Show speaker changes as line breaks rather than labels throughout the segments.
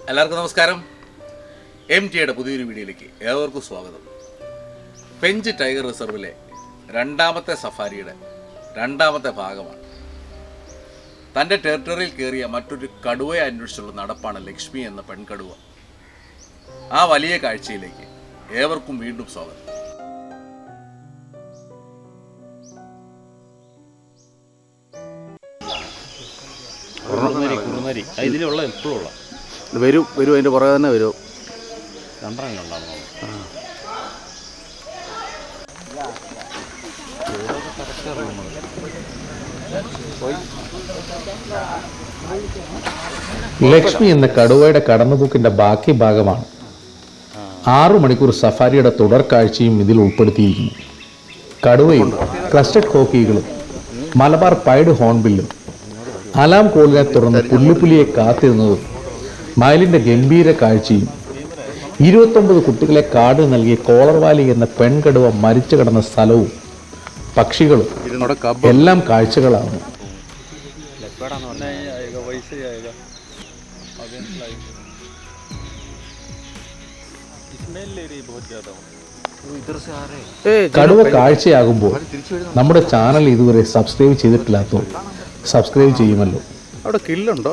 എല്ലാവർക്കും നമസ്കാരം. എം ടിയുടെ പുതിയൊരു വീഡിയോയിലേക്ക് ഏവർക്കും സ്വാഗതം. പെഞ്ച് ടൈഗർ റിസർവിലെ രണ്ടാമത്തെ സഫാരിയുടെ രണ്ടാമത്തെ ഭാഗമാണ്. തന്റെ ടെറിട്ടറിയിൽ കയറിയ മറ്റൊരു കടുവയെ അന്വേഷിച്ചുള്ള നടപ്പാണ് ലക്ഷ്മി എന്ന പെൺകടുവ. ആ വലിയ കാഴ്ചയിലേക്ക് ഏവർക്കും വീണ്ടും സ്വാഗതം.
ഇതിലുള്ള എപ്പോഴും ഉള്ള.
വരും വരും അതിന്റെ പുറകെ തന്നെ വരും.
ലക്ഷ്മി എന്ന കടുവയുടെ കടന്നുപോക്കിന്റെ ബാക്കി ഭാഗമാണ്. ആറു മണിക്കൂർ സഫാരിയുടെ തുടർ കാഴ്ചയും ഇതിൽ ഉൾപ്പെടുത്തിയിരിക്കുന്നു. കടുവയും ക്ലസ്റ്റഡ് ഹോക്കികളും മലബാർ പൈഡ് ഹോൺബില്ലും അലാം കോളിനെ തുടർന്ന് പുല്ലുപുലിയെ കാത്തിരുന്നതും മയിലിന്റെ ഗംഭീര കാഴ്ചയും ഇരുപത്തൊമ്പത് കുട്ടികളെ കാട് നൽകി കോളർവാലി എന്ന പെൺകടുവ മരിച്ചു കിടന്ന സ്ഥലവും പക്ഷികളും എല്ലാം കാഴ്ചകളാണ്. കടുവ കാഴ്ചയാകുമ്പോൾ നമ്മുടെ ചാനൽ ഇതുവരെ സബ്സ്ക്രൈബ് ചെയ്തിട്ടില്ലാത്തോ സബ്സ്ക്രൈബ് ചെയ്യുമല്ലോ.
അവിടെ കില്ലുണ്ടോ?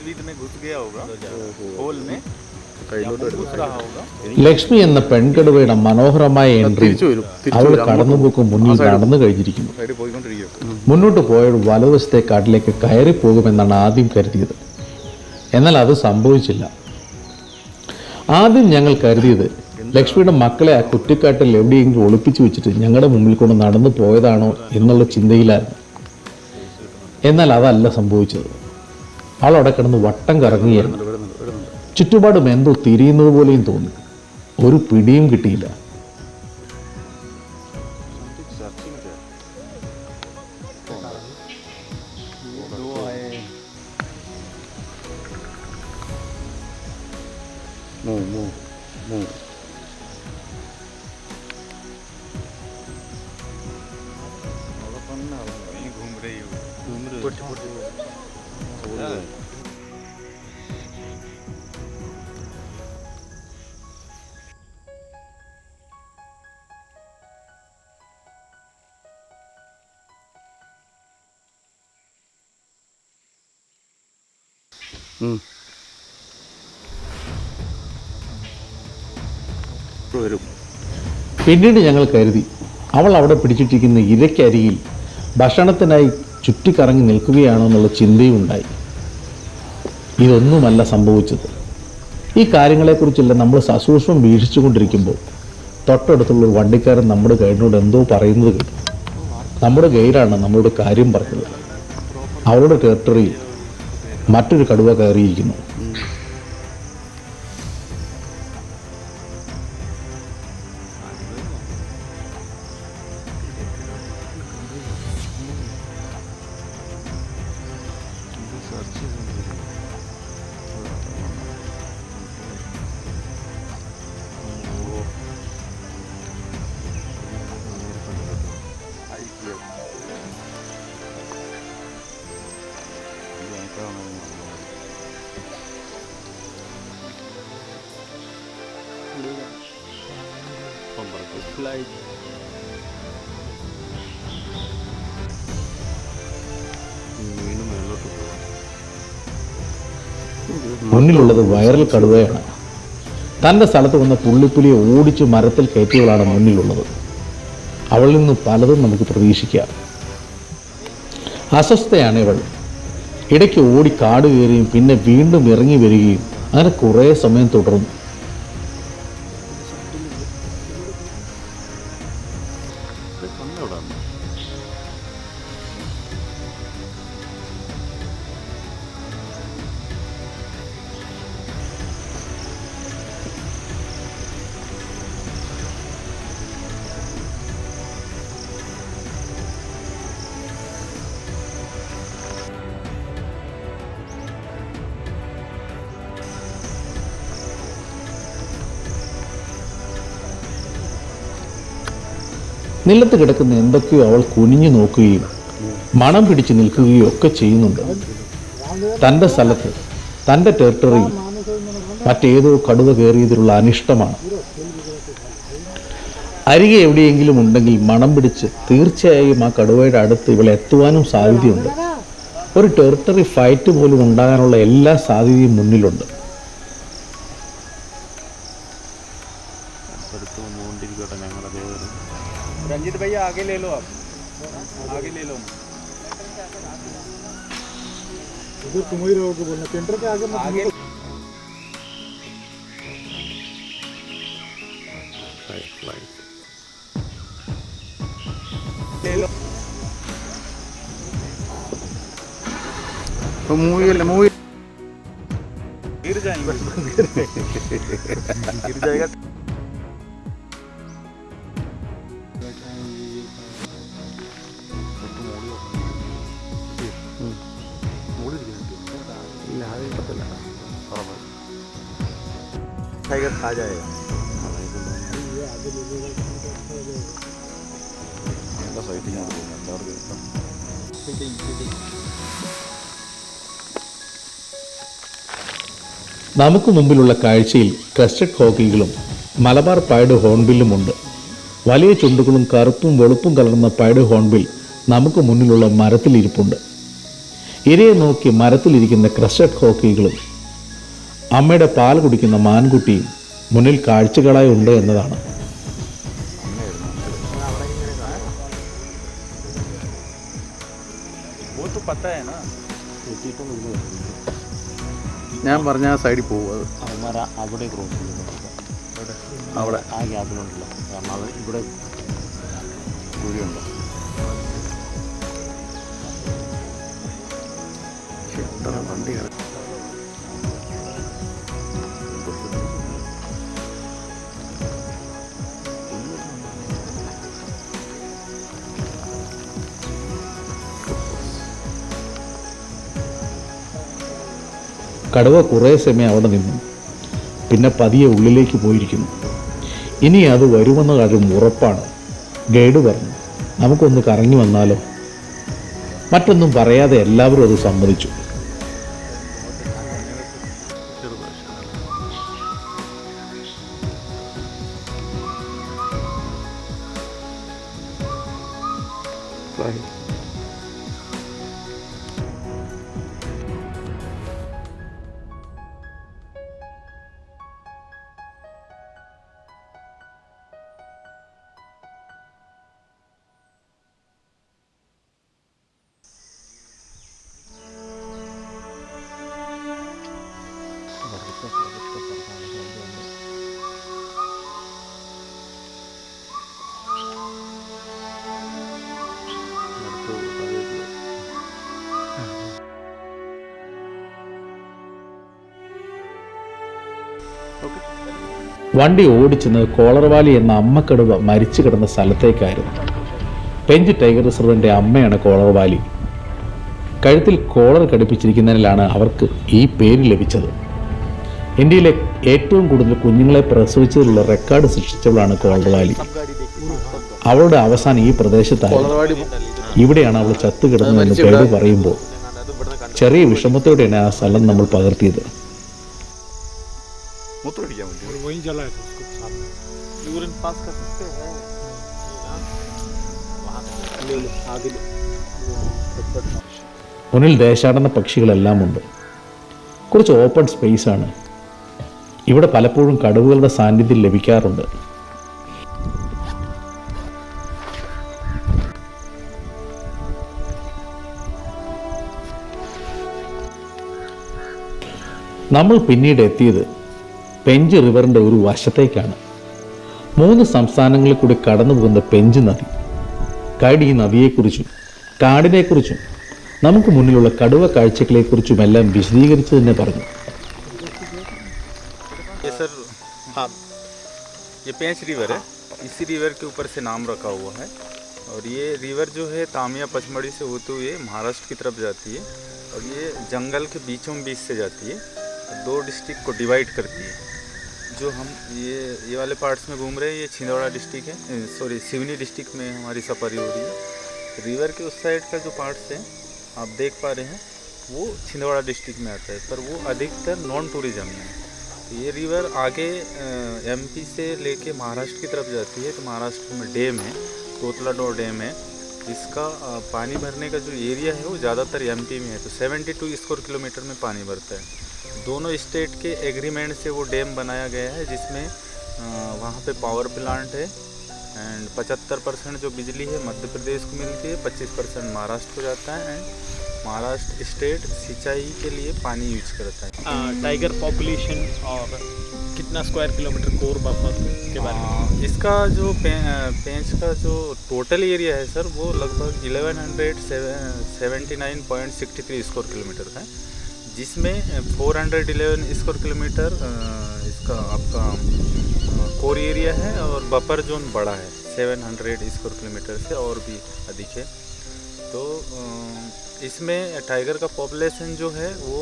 वीद में घुस गया होगा होल में घुस रहा होगा
ലക്ഷ്മി എന്ന പെൺകടുവയുടെ മനോഹരമായ എൻട്രി
തിരിച്ചു വരും തിരിച്ചു
അവൾ
വരും അങ്ങോട്ട്
കടന്നുപോക്ക് മുന്നിൽ നടന്നു കഴിഞ്ഞിരിക്കുന്നു
സൈഡിൽ പോയിക്കൊണ്ടിരിക്കുക
മുന്നോട്ട് പോയവൾ വലതുവശത്തെ കാട്ടിലേക്ക് കയറി പോകുമെന്നാണ് ആദ്യം കരുതിയത് എന്നാൽ അത് സംഭവിച്ചില്ല ആദ്യം ഞങ്ങൾ കരുതിയത് ലക്ഷ്മിയുടെ മക്കളെ ആ കുറ്റിക്കാട്ടിൽ എവിടെയെങ്കിലും ഒളിപ്പിച്ചു വെച്ചിട്ട് ഞങ്ങളുടെ മുമ്പിൽ കൊണ്ട് നടന്നു പോയതാണോ എന്നുള്ള ചിന്തയിലായിരുന്നു എന്നാൽ അതല്ല സംഭവിച്ചത് അവിടെ കിടന്ന് വട്ടം കറങ്ങുകയാണ് ചുറ്റുപാടും എന്തോ തിരിയുന്നത് പോലെയും തോന്നി. ഒരു പിടിയും കിട്ടിയില്ല. പിന്നീട് ഞങ്ങൾ കരുതി അവൾ അവിടെ പിടിച്ചിട്ടിരിക്കുന്ന ഇരയ്ക്കരികിൽ ഭക്ഷണത്തിനായി ചുറ്റിക്കറങ്ങി നിൽക്കുകയാണോ എന്നുള്ള ചിന്തയും ഉണ്ടായി. ഇതൊന്നുമല്ല സംഭവിച്ചത്. ഈ കാര്യങ്ങളെക്കുറിച്ചെല്ലാം നമ്മൾ സസൂക്ഷ്മം വീക്ഷിച്ചുകൊണ്ടിരിക്കുമ്പോൾ തൊട്ടടുത്തുള്ള ഒരു വണ്ടിക്കാരൻ നമ്മുടെ ഗൈഡിനോട് എന്തോ പറയുന്നത് കേട്ടു. നമ്മുടെ ഗൈഡാണ് നമ്മളോട് കാര്യം പറഞ്ഞത്. അവളുടെ ടെറിട്ടറിയിൽ മറ്റൊരു കടുവ കയറിയിരിക്കുന്നു. മുന്നിലുള്ളത് വൈറൽ കടുവയാണ്. തന്റെ സ്ഥലത്ത് വന്ന പുള്ളിപ്പുലിയെ ഓടിച്ച് മരത്തിൽ കയറ്റിയവളാണ് മുന്നിലുള്ളത്. അവളിൽ നിന്ന് പലതും നമുക്ക് പ്രതീക്ഷിക്കാം. അസ്വസ്ഥയാണ് ഇവൾ. ഇടയ്ക്ക് ഓടി കാട് കയറിയും പിന്നെ വീണ്ടും ഇറങ്ങി വരികയും അങ്ങനെ കുറേ സമയം തുടർന്നു. നിലത്ത് കിടക്കുന്ന എന്തൊക്കെയോ അവൾ കുനിഞ്ഞു നോക്കുകയും മണം പിടിച്ചു നിൽക്കുകയും ഒക്കെ ചെയ്യുന്നുണ്ട്. തന്റെ സ്ഥലത്ത് തന്റെ ടെറിട്ടറിയിൽ മറ്റേതോ കടുവ കയറിയതിലുള്ള അനിഷ്ടമാണ്. അരികെ എവിടെയെങ്കിലും ഉണ്ടെങ്കിൽ മണം പിടിച്ച് തീർച്ചയായും ആ കടുവയുടെ അടുത്ത് ഇവളെ എത്തുവാനും സാധ്യതയുണ്ട്. ഒരു ടെറിട്ടറി ഫൈറ്റ് പോലും ഉണ്ടാകാനുള്ള എല്ലാ സാധ്യതയും മുന്നിലുണ്ട്.
अमित भैया आगे ले लो आप। आगे ले लो। उधर तुम ही रहोगे बोलना। सेंटर के आगे आगे। ले लो।
तो मूवी मूवी
गिर जाएगा। गिर जाएगा। खा जाएगा
നമുക്ക് മുമ്പിലുള്ള കാഴ്ചയിൽ ക്രസ്റ്റഡ് ഹോക്കികളും മലബാർ പൈഡ് ഹോൺബില്ലുമുണ്ട് വലിയ ചുണ്ടുകളും കറുപ്പും വെളുപ്പും കലർന്ന പൈഡ് ഹോൺബിൽ നമുക്ക് മുന്നിലുള്ള മരത്തിലിരിപ്പുണ്ട് ഇരയെ നോക്കി മരത്തിലിരിക്കുന്ന ക്രസ്റ്റഡ് ഹോക്കികളും അമ്മയുടെ പാൽ കുടിക്കുന്ന മാൻകുട്ടിയും മുന്നിൽ കാഴ്ചകളായി ഉണ്ട് എന്നതാണ്.
ഞാൻ പറഞ്ഞ ആ സൈഡിൽ പോകും അത്.
അവിടെ ക്രോസ്
അവിടെ.
ഇവിടെ
കടുവ കുറേ സമയം അവിടെ നിന്നു. പിന്നെ പതിയെ ഉള്ളിലേക്ക് പോയിരിക്കുന്നു. ഇനി അത് വരുമെന്ന കാര്യം ഉറപ്പാണ്. ഗൈഡ് പറഞ്ഞു നമുക്കൊന്ന് കറങ്ങി വന്നാലോ? മറ്റൊന്നും പറയാതെ എല്ലാവരും അത് സമ്മതിച്ചു. വണ്ടി ഓടിച്ചെന്നത് കോളർവാലി എന്ന അമ്മക്കടുവ മരിച്ചു കിടന്ന സ്ഥലത്തേക്കായിരുന്നു. പെഞ്ച് ടൈഗർ റിസർവിന്റെ അമ്മയാണ് കോളർവാലി. കഴുത്തിൽ കോളർ ഘടിപ്പിച്ചിരിക്കുന്നതിനാലാണ് അവർക്ക് ഈ പേര് ലഭിച്ചത്. ഇന്ത്യയിലെ ഏറ്റവും കൂടുതൽ കുഞ്ഞുങ്ങളെ പ്രസവിച്ചതിലുള്ള റെക്കോർഡ് സൃഷ്ടിച്ചവളാണ് കോളർവാലി. അവളുടെ അവസാനം ഈ പ്രദേശത്താണ് ഇവിടെയാണ് അവൾ ചത്തുകിടന്നതെന്ന് പേര് പറയുമ്പോൾ ചെറിയ വിഷമത്തോടെയാണ് ആ സ്ഥലം നമ്മൾ പകർത്തിയത്.
മൂത്രമൊഴിക്കാൻ പറ്റും
यूरिन पास कर सकते हैं ले लो आगे लो
മുന്നിൽ ദേശാടന പക്ഷികളെല്ലാം ഉണ്ട് കുറച്ച് ഓപ്പൺ സ്പേസ് ആണ് ഇവിടെ പലപ്പോഴും കടുവകളുടെ സാന്നിധ്യം ലഭിക്കാറുണ്ട് നമ്മൾ പിന്നീട് എത്തിയത് പെഞ്ച് റിവറിൻ്റെ ഒരു വശത്തേക്കാണ് മൂന്ന് സംസ്ഥാനങ്ങളിൽ കൂടി കടന്നു പോകുന്ന പെഞ്ച് നദി ഗൈഡ് ഈ നദിയെക്കുറിച്ചും കാടിനെക്കുറിച്ചും നമുക്ക് മുന്നിലുള്ള കടുവ കാഴ്ചകളെക്കുറിച്ചും എല്ലാം വിശദീകരിച്ചു തന്നെ പറഞ്ഞു
ये सर हाँ ये पेंच रिवर है इसी रिवर के ऊपर से नाम रखा हुआ है और ये रिवर जो है तामिया पचमढ़ी से होते हुए महाराष्ट्र की तरफ जाती है और ये जंगल के बीचों बीच से जाती है और दो डिस्ट्रिक्ट को डिवाइड करती है जो हम ये ये वाले पार्ट्स में घूम रहे हैं, ये छिंदवाड़ा डिस्ट्रिक्ट है। सॉरी सिवनी डिस्ट्रिक्ट में हमारी सफारी हो रही है। रिवर के उस साइड का जो पार्ट्स है, आप देख पा रहे हैं, वो छिंदवाड़ा डिस्ट्रिक्ट में आता है, पर वो अधिकतर नॉन टूरिज़्म में है। तो ये रिवर आगे एमपी से लेके महाराष्ट्र की तरफ़ जाती है तो महाराष्ट्र में डैम है तोतला डोर डैम है। इसका पानी भरने का जो एरिया है, वो ज़्यादातर एमपी में है तो 72 स्क्वायर किलोमीटर में पानी भरता है। दोनों स्टेट के एग्रीमेंट से वो डैम बनाया गया है जिसमें वहाँ पे पावर प्लांट है एंड 75 परसेंट जो बिजली है मध्य प्रदेश को मिलती है 25 परसेंट महाराष्ट्र को जाता है एंड महाराष्ट्र स्टेट सिंचाई के लिए पानी यूज़ करता है।
टाइगर पॉपुलेशन और कितना स्क्वायर किलोमीटर कोर बफर के बारे में?
इसका जो पे, पेंच का जो टोटल एरिया है सर वो लगभग 1179.63 स्क्वायर किलोमीटर है। जिसमें 411 स्क्वायर किलोमीटर इसका आपका कोर एरिया है और बफर जोन बड़ा है 700 स्क्वायर किलोमीटर से और भी अधिक है। तो इसमें टाइगर का पॉपुलेशन जो है, वो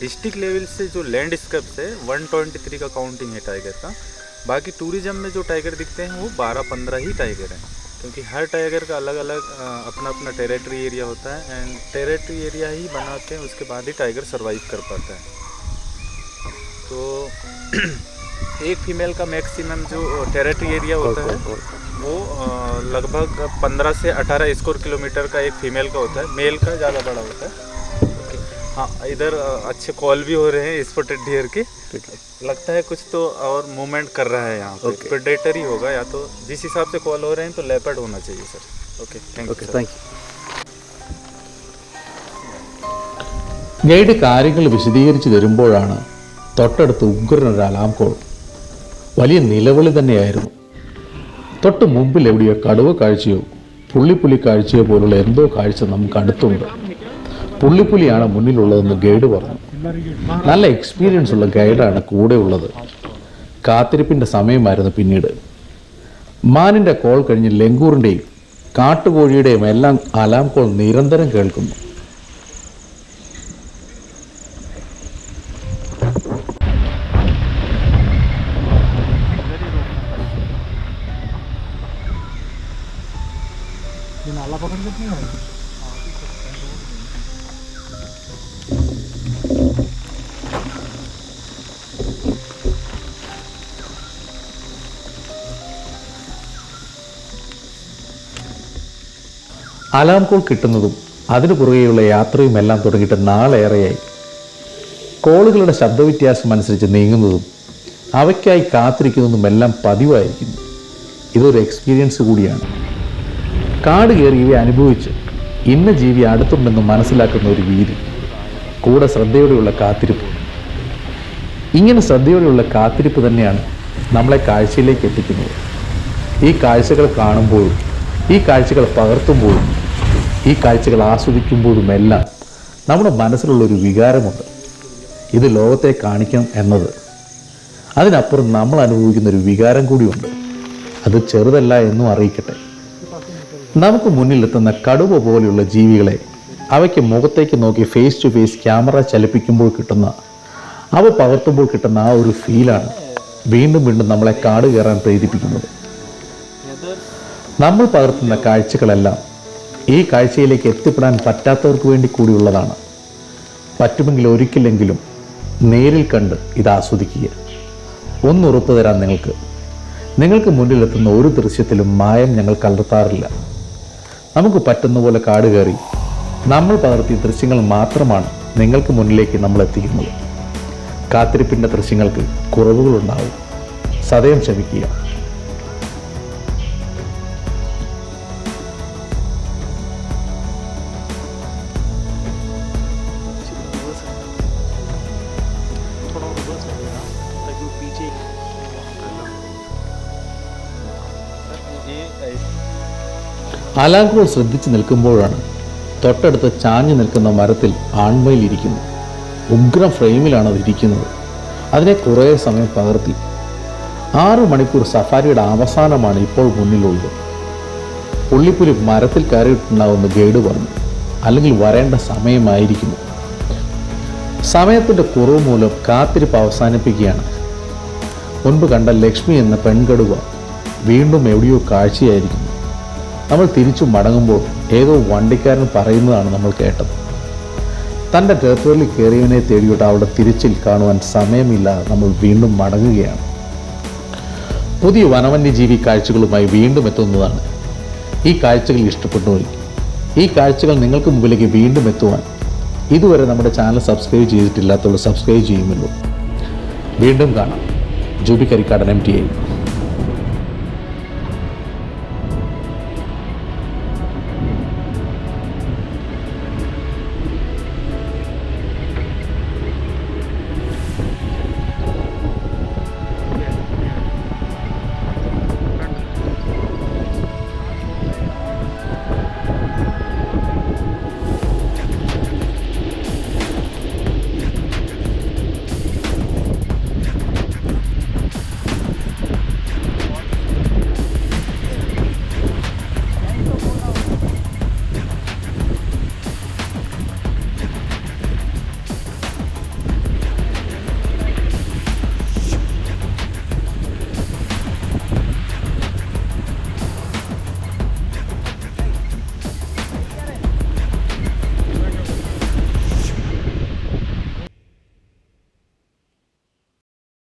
डिस्ट्रिक्ट लेवल से जो लैंडस्केप्स है 123 का काउंटिंग है टाइगर का। बाकी टूरिज़्म में जो टाइगर दिखते हैं, वो 12-15 ही टाइगर हैं। क्योंकि हर टाइगर का अलग अलग अपना अपना टेरेटरी एरिया होता है एंड टेरेटरी एरिया ही बनाते हैं उसके बाद ही टाइगर सर्वाइव कर पाता है। तो एक फीमेल का मैक्सिमम जो टेरेटरी एरिया होता है वो लगभग 15 से 18 स्क्वायर किलोमीटर का एक फीमेल का होता है। मेल का ज़्यादा बड़ा होता है। हाँ इधर अ, अच्छे कॉल भी हो रहे हैं स्पॉटेड डियर के लगता है कुछ तो और मूवमेंट कर रहा है यहाँ पे प्रेडेटर ही होगा या तो जिस हिसाब से कॉल हो रहे हैं तो लेपर्ड होना चाहिए sir okay thank
okay
you
thank you
guide കാര്യങ്ങൾ വിശദീകരിച്ചു തരുമ്പോഴാണ് തൊട്ടടുത്ത് ഉഗ്രനൊരു അലാം കോൾ വലിയ നിലവിളി തന്നെയായിരുന്നു തൊട്ട് മുമ്പിൽ എവിടെയോ കടുവ കാഴ്ചയോ പുള്ളിപ്പുലി കാഴ്ചയോ പോലുള്ള എന്തോ കാഴ്ച നമുക്ക് അടുത്തുണ്ട് പുള്ളിപ്പുലിയാണ് മുന്നിലുള്ളതെന്ന് ഗൈഡ് പറഞ്ഞു. നല്ല എക്സ്പീരിയൻസ് ഉള്ള ഗൈഡാണ് കൂടെ ഉള്ളത്. കാത്തിരിപ്പിന്റെ സമയമായിരുന്നു പിന്നീട്. മാനിന്റെ കോൾ കഴിഞ്ഞ് ലെങ്കൂറിന്റെയും കാട്ടുകോഴിയുടെയും എല്ലാം അലാം കോൾ നിരന്തരം കേൾക്കുന്നു. അലാം കോൾ കിട്ടുന്നതും അതിനു പുറകെയുള്ള യാത്രയുമെല്ലാം തുടങ്ങിയിട്ട് നാളേറെയായി. കോളുകളുടെ ശബ്ദവ്യത്യാസം അനുസരിച്ച് നീങ്ങുന്നതും അവയ്ക്കായി കാത്തിരിക്കുന്നതും എല്ലാം പതിവായിരിക്കുന്നു. ഇതൊരു എക്സ്പീരിയൻസ് കൂടിയാണ്. കാട് കയറി ഇവയെ അനുഭവിച്ച് ഇന്ന ജീവി അടുത്തുണ്ടെന്ന് മനസ്സിലാക്കുന്ന ഒരു വീതി കൂടെ ശ്രദ്ധയോടെയുള്ള കാത്തിരിപ്പ്. ഇങ്ങനെ ശ്രദ്ധയോടെയുള്ള കാത്തിരിപ്പ് തന്നെയാണ് നമ്മളെ കാഴ്ചയിലേക്ക് എത്തിക്കുന്നത്. ഈ കാഴ്ചകൾ കാണുമ്പോഴും ഈ കാഴ്ചകൾ പകർത്തുമ്പോഴും ഈ കാഴ്ചകൾ ആസ്വദിക്കുമ്പോഴുമെല്ലാം നമ്മുടെ മനസ്സിലുള്ളൊരു വികാരമുണ്ട്. ഇത് ലോകത്തെ കാണിക്കണം എന്നത്. അതിനപ്പുറം നമ്മൾ അനുഭവിക്കുന്ന ഒരു വികാരം കൂടിയുണ്ട്. അത് ചെറുതല്ല എന്നും അറിയിക്കട്ടെ. നമുക്ക് മുന്നിലെത്തുന്ന കടുവ പോലെയുള്ള ജീവികളെ അവയ്ക്ക് മുഖത്തേക്ക് നോക്കി ഫേസ് ടു ഫേസ് ക്യാമറ ചലിപ്പിക്കുമ്പോൾ കിട്ടുന്ന അവ പകർത്തുമ്പോൾ കിട്ടുന്ന ആ ഒരു ഫീലാണ് വീണ്ടും വീണ്ടും നമ്മളെ കാട് കയറാൻ പ്രേരിപ്പിക്കുന്നത്. നമ്മൾ പകർത്തുന്ന കാഴ്ചകളെല്ലാം ഈ കാഴ്ചയിലേക്ക് എത്തിപ്പെടാൻ പറ്റാത്തവർക്ക് വേണ്ടി കൂടിയുള്ളതാണ്. പറ്റുമെങ്കിൽ ഒരിക്കലെങ്കിലും നേരിൽ കണ്ട് ഇത് ആസ്വദിക്കുക. ഒന്ന് ഉറപ്പ് തരാം നിങ്ങൾക്ക്. നിങ്ങൾക്ക് മുന്നിലെത്തുന്ന ഒരു ദൃശ്യത്തിലും മായം ഞങ്ങൾ കലർത്താറില്ല നമുക്ക് പറ്റുന്ന പോലെ കാട് കയറി നമ്മൾ പകർത്തിയ ദൃശ്യങ്ങൾ മാത്രമാണ് നിങ്ങൾക്ക് മുന്നിലേക്ക് നമ്മൾ എത്തിക്കുന്നത്. കാത്തിരിപ്പിന്റെ ദൃശ്യങ്ങൾക്ക് കുറവുകളുണ്ടാവും. സദയം ക്ഷമിക്കുക അലാങ്കോൾ ശ്രദ്ധിച്ചു നിൽക്കുമ്പോഴാണ് തൊട്ടടുത്ത് ചാഞ്ഞു നിൽക്കുന്ന മരത്തിൽ ആൺമയിൽ ഇരിക്കുന്നു. ഉഗ്ര ഫ്രെയിമിലാണ് അത് ഇരിക്കുന്നത്. അതിനെ കുറേ സമയം പകർത്തി ആറു മണിക്കൂർ സഫാരിയുടെ അവസാനമാണ് ഇപ്പോൾ മുന്നിലുള്ളത്. പുള്ളിപ്പുലി മരത്തിൽ കയറിയിട്ടുണ്ടാവുന്ന ഗൈഡ് പറഞ്ഞു അല്ലെങ്കിൽ വരേണ്ട സമയമായിരിക്കുന്നു. സമയത്തിന്റെ കുറവ് മൂലം കാത്തിരിപ്പ് അവസാനിപ്പിക്കുകയാണ്. മുൻപ് കണ്ട ലക്ഷ്മി എന്ന പെൺകടുവ വീണ്ടും എവിടെയോ കാഴ്ചയായിരിക്കുന്നു. നമ്മൾ തിരിച്ചു മടങ്ങുമ്പോൾ ഏതോ വണ്ടിക്കാരൻ പറയുന്നതാണ് നമ്മൾ കേട്ടത്. തന്റെ ടെറിട്ടറിയിൽ കയറിയവനെ തേടിയിട്ട് അവിടെ തിരിച്ചിൽ കാണുവാൻ സമയമില്ല നമ്മൾ വീണ്ടും മടങ്ങുകയാണ്. പുതിയ വനവന്യജീവി കാഴ്ചകളുമായി വീണ്ടും എത്തുന്നതാണ്. ഈ കാഴ്ചകൾ ഇഷ്ടപ്പെട്ടുവെങ്കിൽ ഈ കാഴ്ചകൾ നിങ്ങൾക്ക് മുമ്പിലേക്ക് വീണ്ടും എത്തുവാൻ ഇതുവരെ നമ്മുടെ ചാനൽ സബ്സ്ക്രൈബ് ചെയ്തിട്ടില്ലാത്തവർ സബ്സ്ക്രൈബ് ചെയ്യുമല്ലോ. വീണ്ടും കാണാം. Jubi Karikkadan M T I.